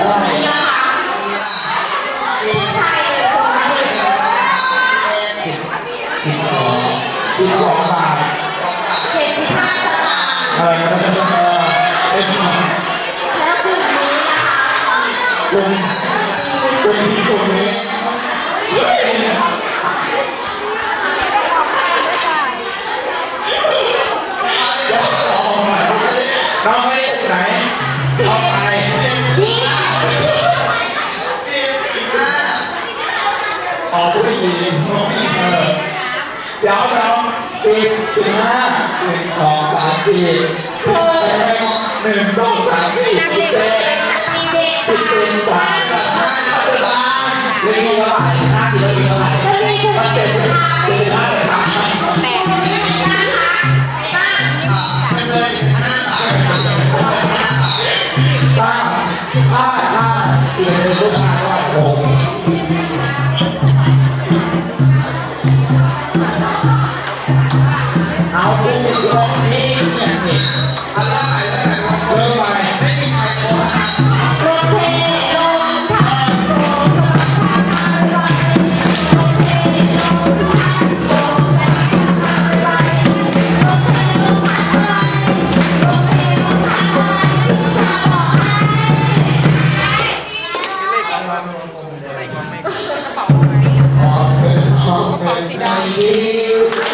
น้องสิบสองบาทสองบาทเจ็ดสิบห้าสตางค์เออเป็นแล้วกลุ่มนี้นะลุ่มกลุ่มที่กลุ่มนี้เราไม่ได้ไหนเอา เออเดี๋ยวเราปีสิบห้าหนึ่งสองสามสี่หนึ่งสองสามสี่สิบเอ็ดมีเด็กสิบเอ็ดบาทห้าสิบบาทเรียกเท่าไหร่ห้าสิบเท่าไหร่จะมีคุณมันเป็นเป็นห้าสิบบาทแปดนะคะบ้านอ่าป็นเลยห้าบาทห้าบาทป้าป้าป้าเปลี่ยนเป็นผู้ชายว่าโอ้ Alguns gostam. Thank you.